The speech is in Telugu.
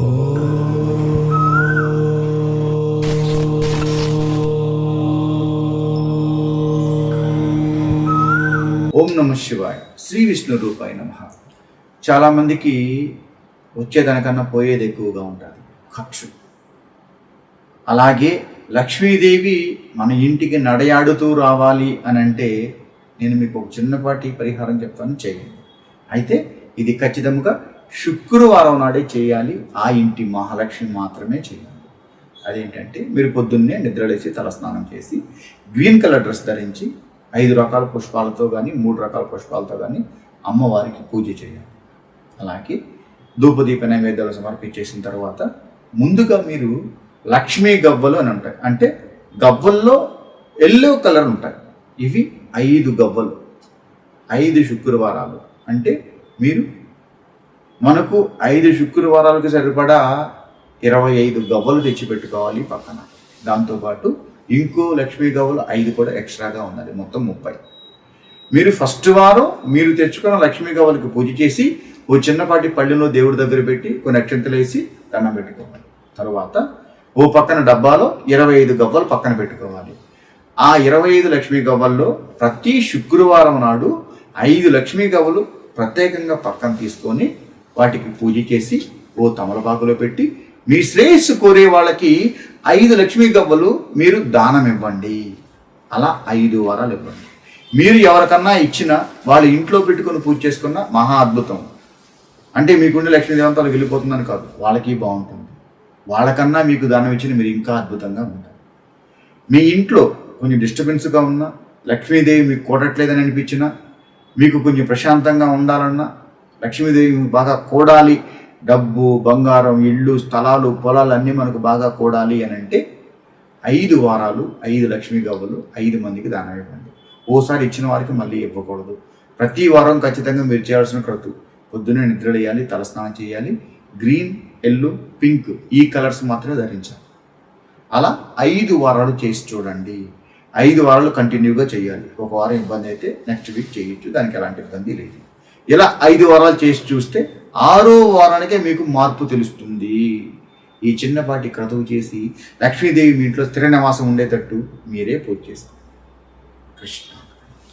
ఓం నమ శివాయ. శ్రీ విష్ణు రూపాయ నమ. చాలామందికి వచ్చేదానికన్నా పోయేది ఎక్కువగా ఉంటుంది ఖర్చు. అలాగే లక్ష్మీదేవి మన ఇంటికి నడయాడుతూ రావాలి అని అంటే నేను మీకు ఒక చిన్నపాటి పరిహారం చెప్తాను చేయండి. అయితే ఇది ఖచ్చితంగా శుక్రవారం నాడే చేయాలి. ఆ ఇంటి మహాలక్ష్మి మాత్రమే చేయాలి. అదేంటంటే మీరు పొద్దున్నే నిద్రలేసి తలస్నానం చేసి గ్రీన్ కలర్ డ్రెస్ ధరించి ఐదు రకాల పుష్పాలతో కానీ మూడు రకాల పుష్పాలతో కానీ అమ్మవారికి పూజ చేయాలి. అలాగే ధూపదీప నైవేద్యాలు సమర్పించేసిన తర్వాత ముందుగా మీరు లక్ష్మీ గవ్వలు అని ఉంటాయి అంటే గవ్వల్లో ఎల్లో కలర్ ఉంటాయి. ఇవి ఐదు గవ్వలు. ఐదు శుక్రవారాలు. అంటే మీరు మనకు ఐదు శుక్రవారాలకు సరిపడా ఇరవై ఐదు గవ్వలు తెచ్చిపెట్టుకోవాలి పక్కన. దాంతోపాటు ఇంకో లక్ష్మీ గవ్వలు ఐదు కూడా ఎక్స్ట్రాగా ఉన్నది మొత్తం ముప్పై. మీరు ఫస్ట్ వారం మీరు తెచ్చుకున్న లక్ష్మీ గవ్వలకి పూజ చేసి ఓ చిన్నపాటి పళ్ళెలో దేవుడి దగ్గర పెట్టి కొన్ని అక్షంతలు వేసి దండం పెట్టుకోవాలి. తర్వాత ఓ పక్కన డబ్బాలో ఇరవై ఐదు గవ్వలు పక్కన పెట్టుకోవాలి. ఆ ఇరవై ఐదు లక్ష్మీ గవ్వల్లో ప్రతి శుక్రవారం నాడు ఐదు లక్ష్మీ గవ్వలు ప్రత్యేకంగా పక్కన తీసుకొని వాటికి పూజ చేసి ఓ తమలపాకులో పెట్టి మీ శ్రేయస్సు కోరే వాళ్ళకి ఐదు లక్ష్మీ గవ్వలు మీరు దానం ఇవ్వండి. అలా ఐదు వారాలు ఇవ్వండి. మీరు ఎవరికన్నా ఇచ్చిన వాళ్ళ ఇంట్లో పెట్టుకొని పూజ చేసుకున్న మహా అద్భుతం. అంటే మీకుండే లక్ష్మీ దేవంతాలు వెళ్ళిపోతుందని కాదు. వాళ్ళకి బాగుంటుంది. వాళ్ళకన్నా మీకు దానం ఇచ్చిన మీరు ఇంకా అద్భుతంగా ఉంటారు. మీ ఇంట్లో కొంచెం డిస్టర్బెన్స్గా ఉన్నా లక్ష్మీదేవి మీకు కొట్టట్లేదని అనిపించినా మీకు కొంచెం ప్రశాంతంగా ఉండాలన్నా లక్ష్మీదేవి బాగా కూడాలి. డబ్బు బంగారం ఇళ్ళు స్థలాలు పొలాలు అన్నీ మనకు బాగా కూడాలి అని అంటే ఐదు వారాలు ఐదు లక్ష్మీ గవ్వలు ఐదు మందికి దానం ఇవ్వండి. ఓసారి ఇచ్చిన వారికి మళ్ళీ ఇవ్వకూడదు. ప్రతి వారం ఖచ్చితంగా మీరు చేయాల్సిన క్రతు పొద్దున్నే నిద్రలేయాలి తలస్నానం చేయాలి. గ్రీన్ ఎల్లో పింక్ ఈ కలర్స్ మాత్రమే ధరించాలి. అలా ఐదు వారాలు చేసి చూడండి. ఐదు వారాలు కంటిన్యూగా చేయాలి. ఒక వారం ఇబ్బంది అయితే నెక్స్ట్ వీక్ చేయొచ్చు. దానికి ఎలాంటి ఇబ్బంది లేదు. ఇలా ఐదు వారాలు చేసి చూస్తే ఆరో వారానికే మీకు మార్పు తెలుస్తుంది. ఈ చిన్నపాటి క్రతువు చేసి లక్ష్మీదేవి మీ ఇంట్లో స్థిర నివాసం ఉండేటట్టు మీరే పూజ చేసుకోండి కృష్ణ.